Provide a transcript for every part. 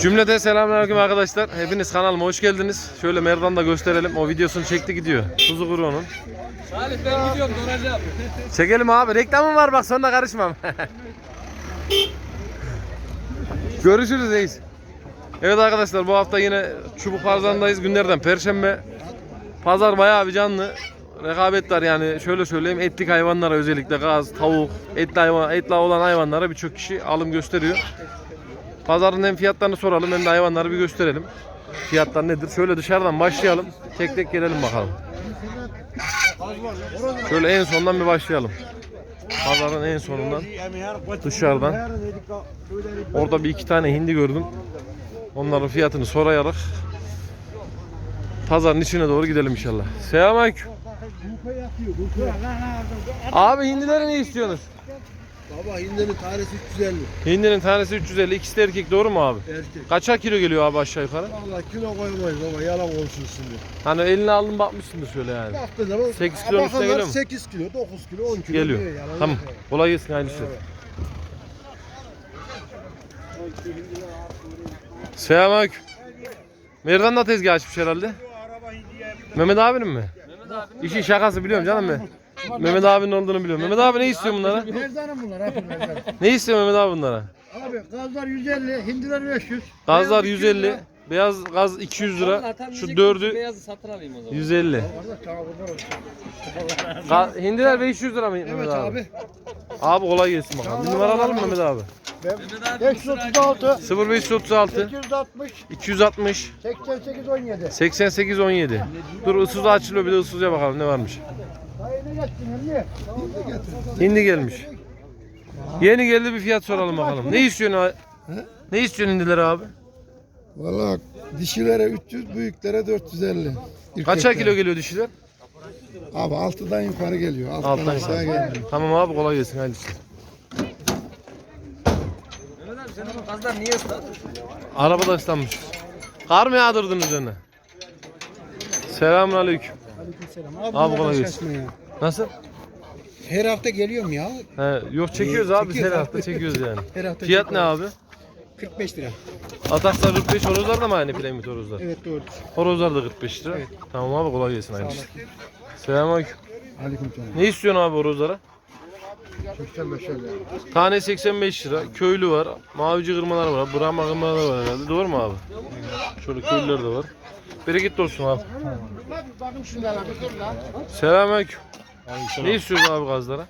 Cümleten selamünaleyküm arkadaşlar. Hepiniz kanalıma hoş geldiniz. Şöyle Merdan da gösterelim. O videosunu çekti gidiyor. Tuzu kuru onun. Salih ben gidiyorum donacağım. Çekelim abi. Reklamım var bak sonra karışmam. Görüşürüz reis. Evet arkadaşlar bu hafta yine Çubuk Pazarı'ndayız. Günlerden Perşembe. Pazar bayağı bir canlı. Rekabet var yani şöyle söyleyeyim etlik hayvanlara özellikle gaz, tavuk, etli, hayvan, etli olan hayvanlara birçok kişi alım gösteriyor. Pazarın hem fiyatlarını soralım hem de hayvanları bir gösterelim. Fiyatlar nedir? Şöyle dışarıdan başlayalım. Tek tek gelelim bakalım. Şöyle en sondan bir başlayalım. Pazarın en sonundan dışarıdan. Orada bir iki tane hindi gördüm. Onların fiyatını sorayarak pazarın içine doğru gidelim inşallah. Selamünaleyküm. Abi hindileri ne istiyorsunuz? Baba hindinin tanesi 350 Hindinin tanesi 350, ikisi de erkek doğru mu abi? erkek. Kaça kilo geliyor abi aşağı yukarı? Valla kilo koymayız baba yalan olsun şimdi. Hani eline aldın bakmışsındır şöyle yani. Baktığın zaman Sekiz kilonun üstüne geliyor mu? 8 kilo, 9 kilo, 10 kilo Geliyor. yalan Tamam. yok. Kolay gelsin hayırlı işler. Selamünaleyküm. Merdan da tezgah açmış herhalde. Mehmet abinin mi? Mehmet abi. İşin şakası biliyorum canım ben. Mehmet abinin olduğunu biliyorum. Mehmet abi ne istiyor bunlara? Merdanım bunlar. Ne istiyor Mehmet abi bunlara? Abi gazlar 150, hindiler 500. Gazlar beyaz 150, 200 lira. beyaz gaz 200 lira. Şu dördü Beyazı satın alayım o zaman. 150. Orada tamam bunlar olsun. Ga- Hindiler 500 lira mı Mehmet Evet abi? abi. Abi kolay gelsin bakalım. Bir numara alalım mı Mehmet abi. Mehmet abi 536, 0536 860, 260 88, 17. 88 17. Dur ısız açılıyor bir de ısızca bakalım ne varmış. Hindi gelmiş. Yeni geldi bir fiyat soralım bakalım. Ne istiyorsun abi? Ne istiyorsun hindiler abi? Valla dişilere 300, büyüklere 450. Kaça kilo geliyor dişiler? Abi 6'dan yukarı geliyor. 6'dan, Alttan aşağı yukarı. gelmiyor. Tamam abi kolay gelsin hadi niye ıslat? Arabada ıslanmış. Kar mı yağdırdın üzerine? Selamun aleyküm. Abi, Abi kolay gelsin. ya. Nasıl? Her hafta geliyorum ya. He, yok çekiyoruz Ee, abi her çekiyoruz hafta çekiyoruz yani. Her hafta Fiyat ne abi? 45 lira. Ataksa 45 horozlar da mı aynı piramit horozlar? Evet doğru. Horozlar da 45 lira. Evet. Tamam abi kolay gelsin hayırlı işler. Selamünaleyküm. Aleyküm selam. Ne istiyorsun abi horozlara? 85 lira. Tane 85 lira. Köylü var. Mavici kırmalar var. Brahma kırmalar var herhalde. Doğru mu abi? Şöyle köylüler de var. Bereketli olsun abi. Selamünaleyküm. Ne istiyorsun abi gazlara?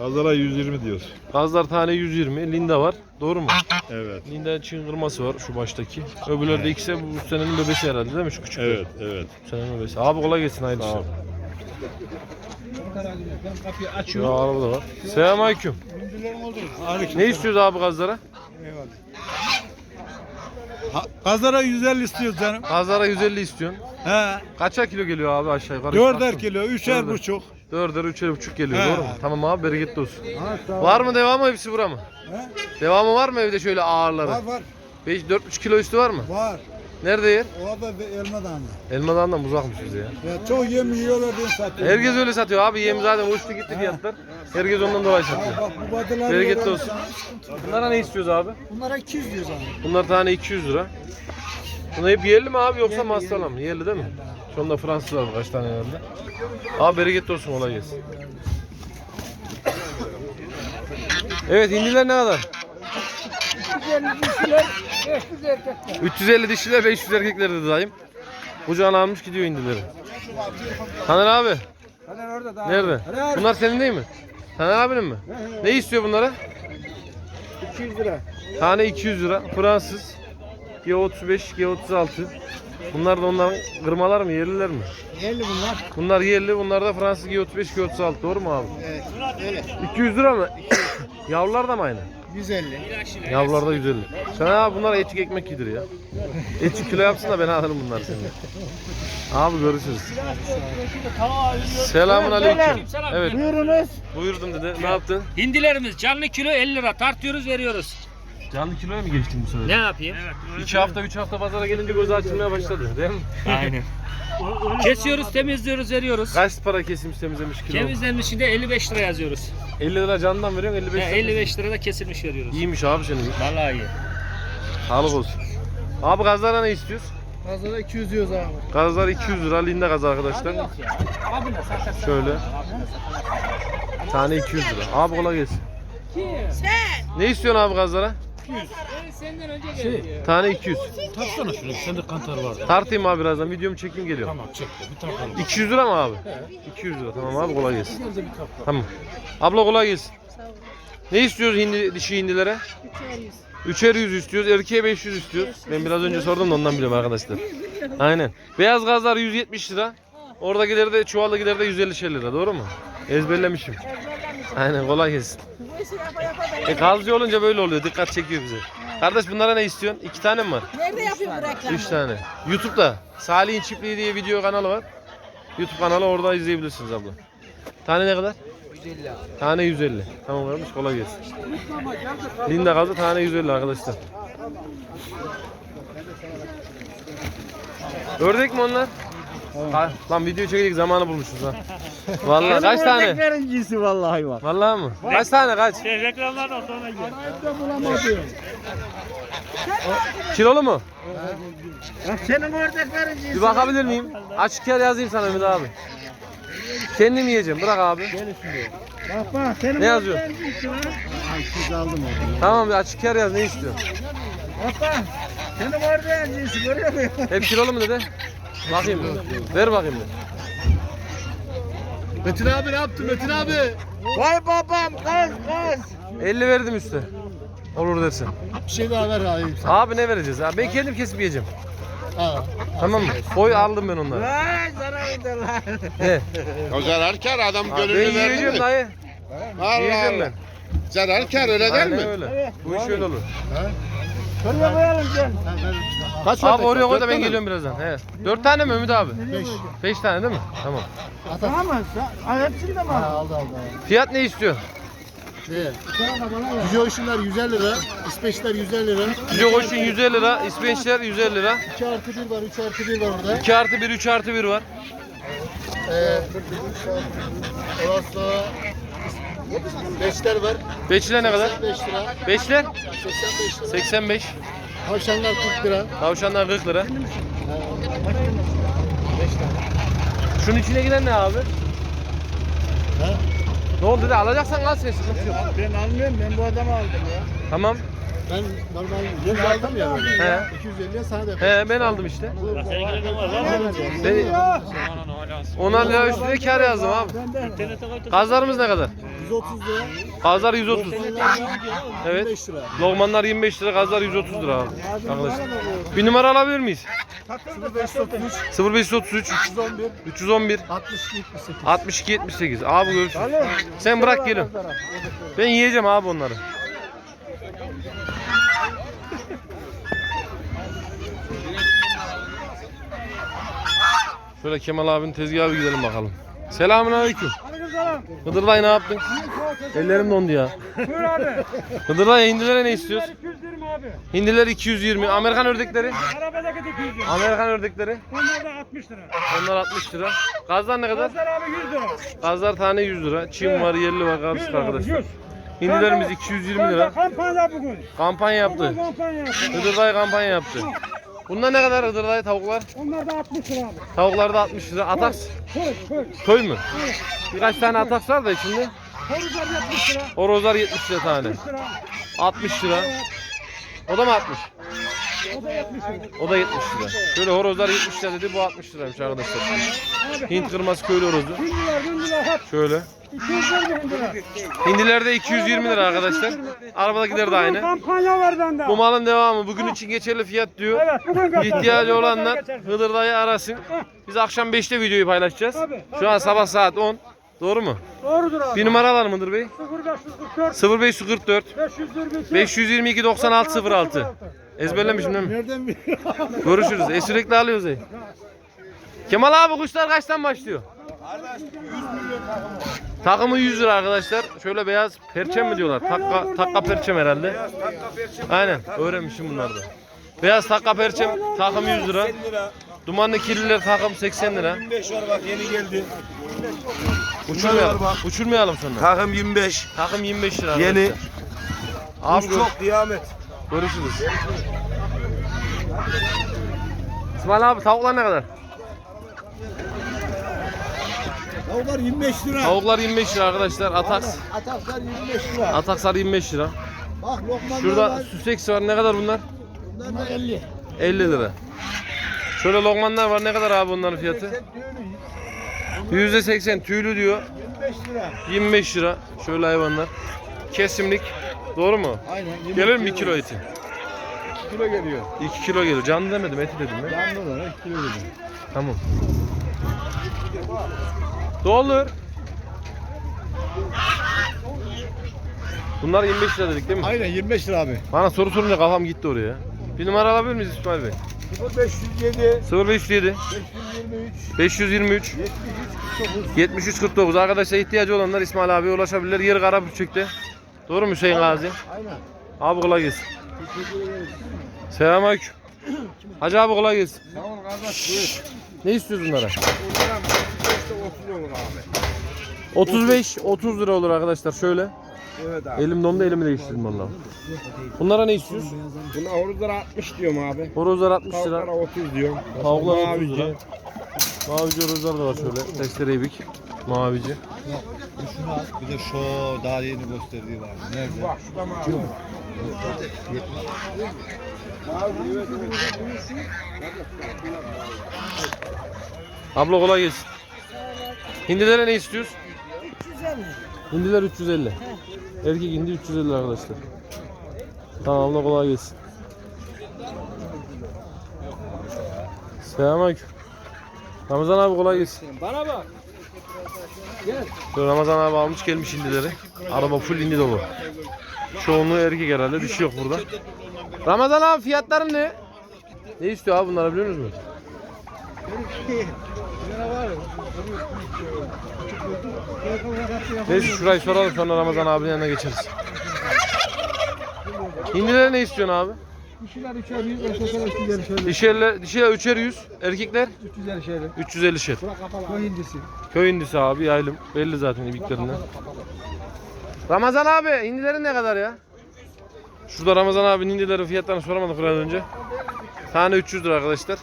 Azlara 120 diyoruz. Gazlar tane 120. Linda var. Doğru mu? Evet. Linda Çin kırması var şu baştaki. Öbürleri de ikisi bu senenin bebesi herhalde değil mi? Şu küçükler. Evet, evet. Bu senenin bebesi. Abi kolay gelsin hayırlı işler. Şu araba da var. Selamünaleyküm. Ne istiyoruz abi gazlara? Kazara 150 istiyoruz canım. Gazlara 150 istiyorsun. He. Kaça kilo geliyor abi aşağı yukarı? Dörder Baktım. kilo, üçer Dörder. buçuk. Dörder, üçer buçuk geliyor He. doğru mu? Tamam abi bereketli olsun. Var mı devamı hepsi bura mı? Devamı var mı evde şöyle ağırları? Var var 5 4 kilo üstü var mı? var. Nerede yer? O da bir elma dağında. Elmadan uzakmış bize ya. Ya çok yem yiyorlar diye satıyor. Herkes öyle satıyor abi yem zaten uçtu gitti fiyatlar. Herkes ondan dolayı satıyor. Bak bu batılar Bereketli olsun. Bunlara ne istiyoruz abi? Bunlara 200 diyoruz abi. Bunlar tane 200 lira. Bunlar hep yerli mi abi yoksa masalı mı? Yerli değil mi? Şu anda Fransız var kaç tane herhalde. Abi bereketli olsun olay gelsin. Evet hindiler ne kadar? 350 dişiler, 500 erkekler. 350 dişiler 500 erkekler dedi dayım. Kucağına almış gidiyor indileri. Taner abi Hadi orada daha. nerede? Bunlar senin değil mi? Taner abinin mi? Ne istiyor bunlara? 200 lira. Tane 200 lira. Fransız. G35, G36. Bunlar da onların kırmalar mı, yerliler mi? Yerli bunlar. Bunlar yerli, bunlar da Fransız G35, G36. Doğru mu abi? Evet. Öyle. 200 lira mı? Yavrular da mı aynı? 150. Yavrular da 150. Sen abi bunlar etçik ekmek yedir ya. Etçik kilo yapsın da ben alırım bunlar seni. Abi görüşürüz. Selamun aleyküm. Evet Buyurunuz. buyurdum dede. Ne yaptın? Hindilerimiz canlı kilo 50 lira tartıyoruz veriyoruz. Canlı kiloya mı geçtin bu sefer? Ne yapayım? İki hafta, üç hafta pazara gelince gözü açılmaya başladı değil mi? Aynen. Kesiyoruz, temizliyoruz, veriyoruz. Kaç para kesilmiş temizlemiş kilo? Temizlenmiş de 55 lira yazıyoruz. 50 lira candan veriyorsun 55 He, lira. 55 lira da kesilmiş veriyoruz. İyiymiş abi senin. Vallahi iyi. Sağlık olsun. Abi gazlara ne istiyoruz? Gazlara 200 diyoruz abi. Gazlar 200 lira. Linde gaz arkadaşlar. Şöyle. Tane 200 lira. Abi kolay gelsin. Ne istiyorsun abi gazlara? Tane 200. Taksana şunu. Sende kantar var. Tartayım abi birazdan. Videomu çekeyim geliyorum. Tamam çek. Bir tane kaldı. 200 lira mı abi? 200 lira. Tamam abi kolay gelsin. Tamam. Abla kolay gelsin. Ne istiyoruz hindi, dişi hindilere? Üçer yüz istiyoruz. Erkeğe 500 istiyoruz. Ben biraz önce sordum da ondan biliyorum arkadaşlar. Aynen. Beyaz gazlar 170 lira. Oradakileri de çuvaldakileri de 150 lira. Doğru mu? Ezberlemişim. Aynen kolay gelsin. E gazcı olunca böyle oluyor. Dikkat çekiyor bize. Kardeş bunlara ne istiyorsun? İki tane mi var? Nerede yapıyor bu reklamı? Üç tane. YouTube'da Salih'in Çiftliği diye video kanalı var. YouTube kanalı orada izleyebilirsiniz abla. Tane ne kadar? 150 Tane 150. Tamam kardeş kolay gelsin. Linda gazı tane 150 arkadaşlar. Ördek mi onlar? Ha, lan video çekecek zamanı bulmuşuz ha. Vallahi kaç tane? Verincisi vallahi var. Vallahi mı? Kaç tane kaç? Şey, reklamlardan sonra gel. Bulamadım. Kilolu mu? Senin ördek verincisi. Bir bakabilir miyim? Açık yer yazayım sana Ümit abi. Kendim yiyeceğim. Bırak abi. Bak bak senin Ne yazıyor? ördek verincisi lan. Ay siz aldım onu. Tamam bir açık yer yaz. Ne istiyorsun? Bak bak. Senin ördek verincisi görüyor musun? Hep kilolu mu dede? Bakayım. Ver bakayım. Metin abi ne yaptın Metin abi? Vay babam kız kız. 50 verdim üstü. Olur dersin. Bir şey daha ver abi. Abi ne vereceğiz abi? Ben kendim kesip yiyeceğim. Ha. Tamam mı? Koy aldım ben onları. Vay zararı lan. Ne? O zararkar adam ben gönlünü verdi yiyeceğim mi? dayı. Allah Yiyeceğim ben. Zararkar öyle değil Aynen mi? öyle. Bu iş öyle olur. Şuraya koyalım gel. Kaç Abi oraya koy da Dört ben geliyorum birazdan. He. 4 tane mi Ümit abi? 5. 5 tane değil mi? Tamam. Tamam mı? Ay, Hepsini de mi aldın? Aldı aldı. Fiyat ne istiyor? Yüce Oşunlar 150 lira. İsveçler 150 lira. Yüce koşun 150 lira, İsveçler 150 lira. 2 artı 1 var, 3 artı 1 var orada. 2 artı 1, 3 artı 1 var. Ee, orası Beşler var. Beşler ne kadar? 5 lira. Beşler 85 lira. 85. Tavşanlar 40 lira. Tavşanlar 40 lira. Şunun içine giden ne abi? He? Ne oldu dedi alacaksan al sen sıkıntı yok. Ben almıyorum ben bu adamı aldım ya. Tamam. Ben normal yeni aldım ya. He. 250'ye sana da. He ben aldım işte. Seninkilerden var lan. Seni... Onar lira üstüne kar yazdım abi. Gazlarımız ne kadar? 130 lira. Gazlar 130. Evet. 25 lira. Lokmanlar 25 lira, gazlar 130 lira abi. Arkadaşlar. Bir numara alabilir miyiz? 0533 0533 111 311 60 78. 62 78. Abi görüşürüz. Sen bırak gelin. Ben yiyeceğim abi onları. Şöyle Kemal abinin tezgahı bir gidelim bakalım. Selamun aleyküm. Hıdır dayı ne yaptın? Ellerim dondu ya. Buyur abi. Hıdır dayı hindilere ne istiyoruz? 220 abi. Hindiler 220. Amerikan ördekleri? Arabadaki de 220. Amerikan ördekleri? Onlar da 60 lira. Onlar 60 lira. Gazlar ne kadar? Pazar abi 100 lira. Gazlar tane 100 lira. Çin var, yerli var 100 kardeşlik lira abi, arkadaşlar. 100. Hindilerimiz 220 lira. Kampanya bugün. Kampanya yaptı. Kampanya yaptı. Hıdırday kampanya yaptı. Bunlar ne kadar Hıdırday tavuklar? Onlar da 60 lira abi. Tavuklar da 60 lira. Ataks Koy koy. köy mü? Birkaç tane ataks var da içinde. Horuzlar 70 lira. Horozlar 70 lira tane. 60 lira. 60 lira. O da mı 60? O da 70 lira. O da 70 lira. Şöyle horozlar 70 lira dedi. Bu 60 liraymış arkadaşlar. Hint kırması köylü horozu. Hindiler, hindiler hep. Şöyle. 220 lira. Hindiler de 220 lira arkadaşlar. Arabadakiler de aynı. Kampanya var bende. Bu malın devamı. Bugün için geçerli fiyat diyor. Evet bugün göster. İhtiyacı olanlar. Hıdır dayı arasın. Biz akşam 5'te videoyu paylaşacağız. Tabii, Şu an sabah saat 10. Doğru mu? Doğrudur abi. Bir numara var mıdır bey? 0544 0544 522 522 96 06. Ezberlemişim değil mi? Nereden biliyorsun? Görüşürüz. E sürekli alıyoruz ey. Kemal abi kuşlar kaçtan başlıyor? Takımı 100 lira arkadaşlar. Şöyle beyaz perçem mi diyorlar? Takka, takka perçem herhalde. Aynen. Öğrenmişim bunları da. Beyaz takka perçem takım 100 lira. Dumanlı kirliler takım 80 lira. 25 var bak yeni geldi. Uçurmayalım. Uçurmayalım sonra. Takım 25. Takım 25 lira Yeni. Abi çok diyamet. Görüşürüz. İsmail abi tavuklar ne kadar? Tavuklar 25 lira. Tavuklar 25 lira arkadaşlar. Ataks. Ataklar 25 lira. Ataksar 25 lira. Bak lokmanlar Şurada var. süseks var. Ne kadar bunlar? Bunlar da 50. 50 lira. Şöyle lokmanlar var. Ne kadar abi onların fiyatı? %80 tüylü diyor. 25 lira. 25 lira. Şöyle hayvanlar. Kesimlik. Doğru mu? Aynen. 20 Gelir mi 1 kilo eti? kilo geliyor. 2 kilo gelir. Canlı demedim eti dedim ya. Canlı olarak 2 kilo geliyor. Tamam. Doldur. Bunlar 25 lira dedik değil mi? Aynen 25 lira abi. Bana soru sorunca kafam gitti oraya. Bir numara alabilir miyiz İsmail Bey? 0507 0507 523 523 73 49 Arkadaşlar ihtiyacı olanlar İsmail abiye ulaşabilirler. Yer Karabükçük'te. Doğru mu Hüseyin Gazi? Aynen. Abi kolay gelsin. Selamünaleyküm. Hacı abi kolay gelsin. Sağ ol kardeş buyur. Ne istiyoruz bunlara? Buradan 35'te 30 olur abi. 35 30 lira olur arkadaşlar şöyle. Evet abi. Elim dondu elimi değiştirdim valla. Bunlara ne istiyoruz? Buna horuzlara 60 diyorum abi. Horozlar 60 lira. Tavuklara 30 diyorum. Tavuklar 30 Mavici. lira. Mavici horozlar da var şöyle. Testere ibik. Mavici. Bir de şu daha yeni gösterdiği var. Nerede? Bak şu da mavi. Abla kolay gelsin. Hindilere ne istiyoruz? 350. Hindiler 350. Erkek hindi 350 arkadaşlar. Tamam abla kolay gelsin. Selamünaleyküm. Ramazan abi kolay gelsin. Bana bak. Şöyle Ramazan abi almış gelmiş hindileri. Araba full hindi dolu. Çoğunluğu erkek herhalde. Şey yok burada. Ramazan abi fiyatları ne? Ne istiyor abi bunları biliyor musunuz? Neyse şurayı soralım sonra Ramazan abinin yanına geçeriz. Hindilere ne istiyorsun abi? Dişiler üçer yüz, erkekler üçer şöyle. Dişiler, dişiler üçer yüz, erkekler 350 şöyle. 350 şer. Bu hindisi. Köy hindisi abi yaylım. Belli zaten ibiklerinden. Ramazan abi hindilerin ne kadar ya? Şurada Ramazan abi hindilerin fiyatlarını soramadık biraz önce. Tane 300 lira arkadaşlar.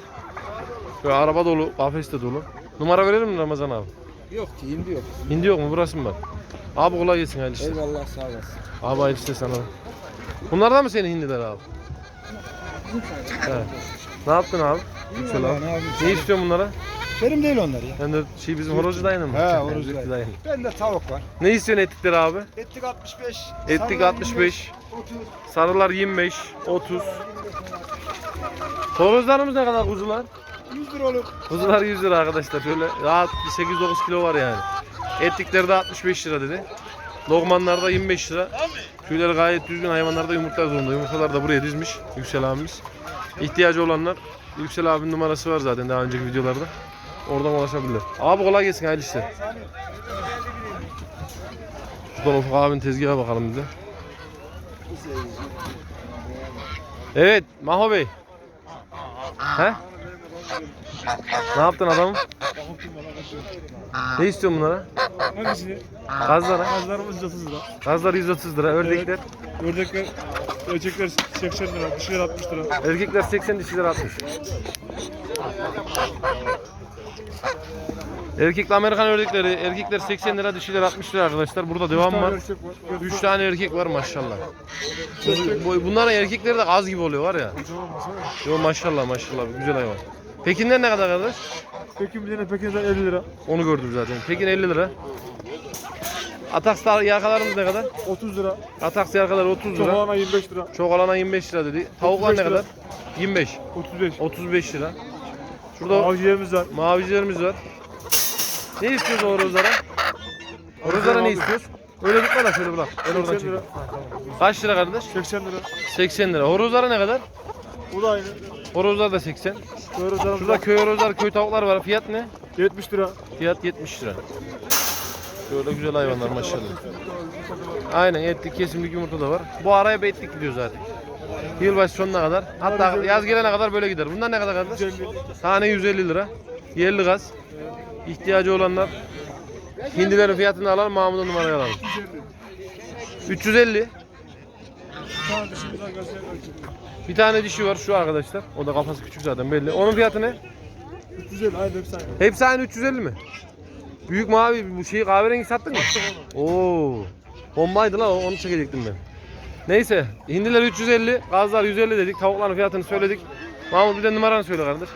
Böyle araba dolu, kafes de dolu. Numara verelim mi Ramazan abi? Yok ki hindi yok. Hindi yok mu? Burası mı var? Abi kolay gelsin hayırlı işler. Eyvallah sağ olasın. Abi hayırlı işler sana. Bunlar da mı senin hindiler abi? Ne yaptın abi? Yüksel abi. Ne? Ne istiyorsun bunlara? Benim değil onlar ya. Ben de şey bizim horozcu dayının mı? He, horozcu dayının. Bende tavuk var. Ne istiyorsun etlikleri abi? Etlik 65. Etlik sarılar 65. 30. Sarılar 25, 30. Horozlarımız ne kadar kuzular? 100 lira olur. Kuzular 100 lira arkadaşlar. Şöyle rahat bir 8-9 kilo var yani. Etlikleri de 65 lira dedi. Lokmanlar da 25 lira. Tüyleri gayet düzgün hayvanlar da yumurtlar zorunda. Yumurtalar da buraya dizmiş Yüksel abimiz. İhtiyacı olanlar Yüksel abinin numarası var zaten daha önceki videolarda. Oradan ulaşabilirler. Abi kolay gelsin hayırlı işler. Şuradan Ufuk abinin tezgaha bakalım bir de. Evet Maho Bey. He? Ne yaptın adamım? Ne istiyorsun bunlara? Hangisi? Gazlara. Gazlarımız 130 lira. Gazlar 130 lira. Ördekler. Ördekler, ölçekler 80 lira, dişiler 60 lira. Erkekler 80 dişiler 60. Erkekli Amerikan ördekleri, erkekler 80 lira, dişiler 60 lira arkadaşlar. Burada devam var. 3 tane erkek var maşallah. Bu- Bunların erkekleri de az gibi oluyor var ya. Yo maşallah maşallah güzel hayvan. Pekinler ne kadar kardeş? Pekin bir tane Pekin'den 50 lira. Onu gördüm zaten. Pekin 50 lira. Ataks'ta yakalarımız ne kadar? 30 lira. Ataks yakalar 30 lira. Soğana 25 lira. Çok alana 25 lira dedi. Tavuklar ne 35 lira. kadar? 25. 35. 35 lira. Şurada Avcılarımız var. mavicilerimiz var. Ne istiyoruz horozlara? Horozlara ne istiyoruz? Öyle gitme de şöyle bırak. Ben oradan 80 çekeyim. Kaç lira kardeş? 80 lira. 80 lira. Horozlara ne kadar? Bu da aynı. Horozlar da 80. Horozlar Şurada köy horozlar, köy tavuklar var. Fiyat ne? 70 lira. Fiyat 70 lira. Şöyle güzel hayvanlar maşallah. Aynen etlik kesimlik yumurta da var. Bu araya bir etlik gidiyor zaten. Yılbaşı sonuna kadar. Hatta yaz gelene kadar böyle gider. Bunlar ne kadar kardeş? Tane 150 lira. Yerli gaz. İhtiyacı olanlar hindilerin fiyatını alalım. Mahmut'un numarayı alalım. 350. 350. Bir tane dişi var şu arkadaşlar. O da kafası küçük zaten belli. Onun fiyatı ne? 350 aynı hepsi aynı. Hepsi aynı 350 mi? Büyük mavi bu şeyi kahverengi sattın mı? Oo. Bombaydı la onu çekecektim ben. Neyse hindiler 350, gazlar 150 dedik. Tavukların fiyatını söyledik. Mahmut bir de numaranı söyle kardeş.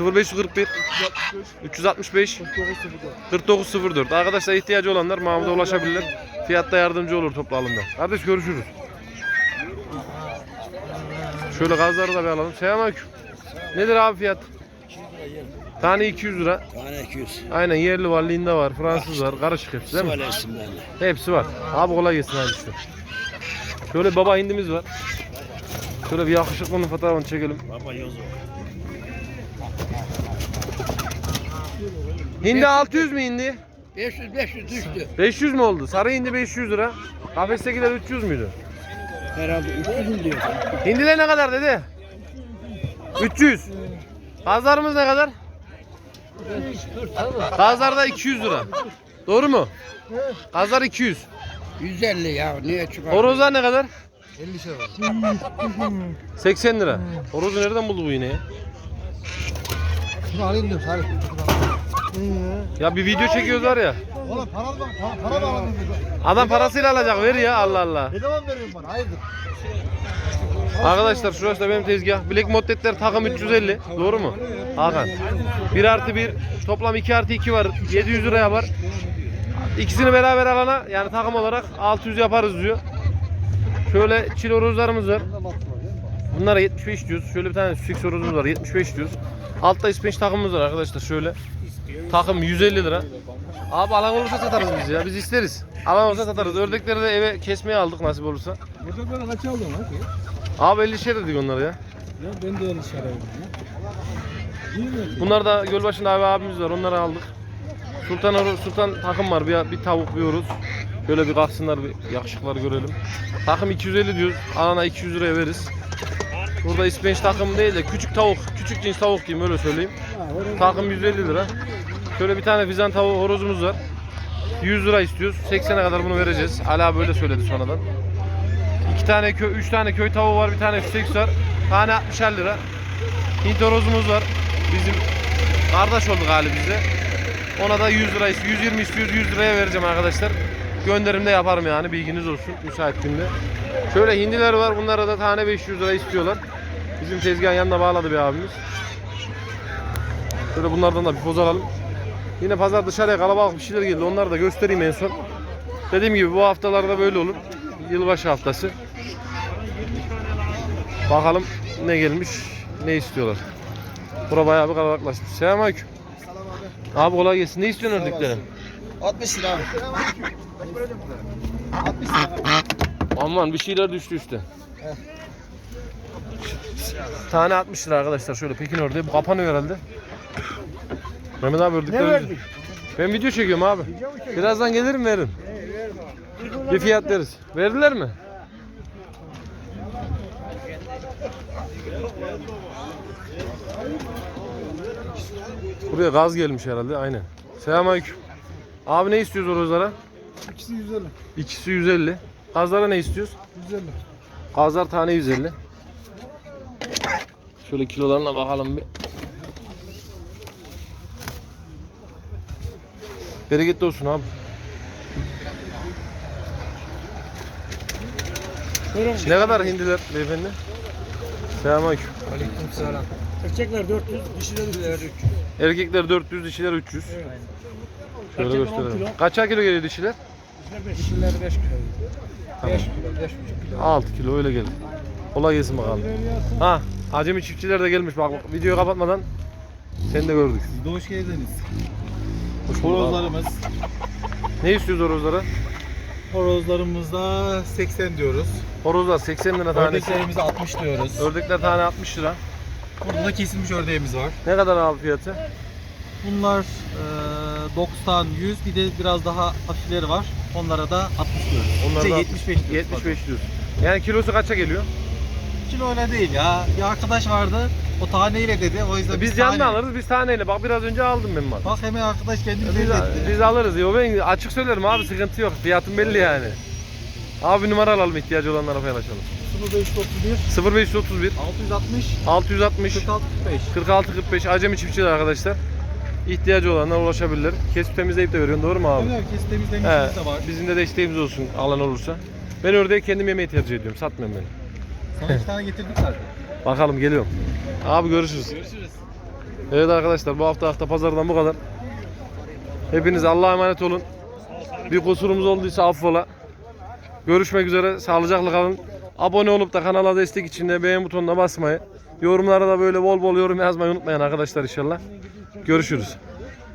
0541 365 4904 Arkadaşlar ihtiyacı olanlar Mahmut'a ulaşabilirler. Fiyatta yardımcı olur toplu alımda. Kardeş görüşürüz. Şöyle gazları da bir alalım. Selamünaleyküm. Nedir abi fiyat? Tane 200 lira. Tane 200. Aynen yerli var, linde var, Fransız var, karışık hepsi değil mi? Böyle isimlerle. Hepsi var. Abi kolay gelsin hadi işte. Şöyle baba hindimiz var. Şöyle bir yakışıklının fotoğrafını çekelim. Baba yozu. Hindi 600 mü hindi? 500 500 düştü. 500 mü oldu? Sarı hindi 500 lira. Kafestekiler 300 müydü? Herhalde 300 diyor. Hindiler ne kadar dedi? 300. Gazlarımız ne kadar? Gazlar da 200 lira. Doğru mu? Gazlar 200. 150 ya niye çıkar? Horozlar ne kadar? 80 lira. Horozu nereden buldu bu yine ya? Şunu alayım diyorum. Ya bir video çekiyoruz var ya. Oğlum para da para, para da diyorum. Adam parasıyla alacak ver ya Allah Allah. Bedava mı veriyorsun bana? Hayırdır? Arkadaşlar şurası da benim tezgah. Black Moddetler takım 350. Doğru mu? Hakan. 1 artı 1 toplam 2 artı 2 var. 700 lira yapar. İkisini beraber alana yani takım olarak 600 yaparız diyor. Şöyle çil horozlarımız var. Bunlara 75 diyoruz. Şöyle bir tane süsük horozumuz var 75 diyoruz. Altta ispenç takımımız var arkadaşlar şöyle. Takım 150 lira. Abi alan olursa satarız biz ya. Biz isteriz. Alan olursa satarız. Ördekleri de eve kesmeye aldık nasip olursa. Böyle kaç aldın lan? Abi 50 şey dedik onları ya. Ya ben de öyle şarayım. İyi mi? Bunlar da Gölbaşı'nda abi abimiz var. Onları aldık. Sultan Sultan takım var. Bir, bir tavuk bir horoz. Şöyle bir kalksınlar bir yakışıklar görelim. Takım 250 diyoruz. Alana 200 liraya veririz. Burada ispenç takım değil de küçük tavuk, küçük cins tavuk diyeyim öyle söyleyeyim. Takım 150 lira. Şöyle bir tane fizan tavuğu horozumuz var. 100 lira istiyoruz. 80'e kadar bunu vereceğiz. Ali abi böyle söyledi sonradan. İki tane köy, üç tane köy tavuğu var, bir tane süseks var. Tane 60'er lira. Hint horozumuz var. Bizim kardeş oldu galiba bize. Ona da 100 lira istiyor. 120 istiyoruz. 100 liraya vereceğim arkadaşlar. Gönderimde yaparım yani bilginiz olsun müsait günde. Şöyle hindiler var. Bunlara da tane 500 lira istiyorlar. Bizim tezgahın yanına bağladı bir abimiz. Şöyle bunlardan da bir poz alalım. Yine pazar dışarıya kalabalık bir şeyler geldi. Onları da göstereyim en son. Dediğim gibi bu haftalarda böyle olur. Yılbaşı haftası. Bakalım ne gelmiş, ne istiyorlar. Bura bayağı bir kalabalıklaşmış. Selamünaleyküm. Abi kolay gelsin. Ne istiyorsun ördeklerin? 60 lira abi. Aman bir şeyler düştü üstte. Tane 60 lira arkadaşlar şöyle Pekin ördeği. Bu kapanıyor herhalde. Mehmet abi ördekleri... Ne verdik? Ben video çekiyorum abi. Birazdan gelirim veririm. Bir fiyat deriz. Verdiler mi? Buraya gaz gelmiş herhalde aynen. Selamünaleyküm. Abi ne istiyoruz horozlara? İkisi 150. İkisi 150. Gazlara ne istiyoruz? 150. Gazlar tane 150. Şöyle kilolarına bakalım bir. Bereketli olsun abi. Ne kadar hindiler beyefendi? Selamünaleyküm. Aleykümselam. Erkekler 400, dişiler 300. Erkekler 400, dişiler 300. Şöyle Erkekler 10 gösterelim. kilo. Kaçar kilo geliyor dişiler? Dişiler 5 kilo. 5 kilo, 5,5 kilo. 6 kilo öyle gelir. Kolay gelsin bakalım. Ha, acemi çiftçiler de gelmiş bak bak, videoyu kapatmadan seni de gördük. Siz de hoş geldiniz. Horozlarımız. Ne istiyoruz horozlara? Horozlarımızda 80 diyoruz. Horozlar 80 lira tanesi. Ördeklerimize 60 diyoruz. Ördekler tane 60 lira. Burada da kesilmiş ördeğimiz var. Ne kadar abi fiyatı? Bunlar e, 90, 100 bir de biraz daha hafifleri var. Onlara da 60 diyoruz. Onlar Şey, da 75 diyoruz. 75 diyorsun. Yani kilosu kaça geliyor? Kilo öyle değil ya. Bir arkadaş vardı. O taneyle dedi. O yüzden Biz tane- canlı alırız, biz taneyle. Bak biraz önce aldım ben mal. Bak hemen arkadaş kendi Biz, belli etti. biz alırız. Yo ben açık söylerim abi sıkıntı yok. Fiyatım belli yani. Abi numara alalım ihtiyacı olanlara paylaşalım. 0531 0531 660 660 46 45. 46 45 acemi çiftçiler arkadaşlar. İhtiyacı olanlar ulaşabilirler. Kesip temizleyip de veriyorsun doğru mu abi? Evet, kesim He, temizlemişimiz de var. bizim de desteğimiz olsun alan olursa. Ben ördeği kendim yemeyi tercih ediyorum. Satmıyorum ben. Sana iki tane getirdik zaten. Bakalım geliyorum. Abi görüşürüz. Görüşürüz. Evet arkadaşlar bu hafta hafta pazardan bu kadar. Hepiniz Allah'a emanet olun. Bir kusurumuz olduysa affola. Görüşmek üzere. Sağlıcakla kalın. Abone olup da kanala destek için de beğen butonuna basmayı. Yorumlara da böyle bol bol yorum yazmayı unutmayın arkadaşlar inşallah. Görüşürüz.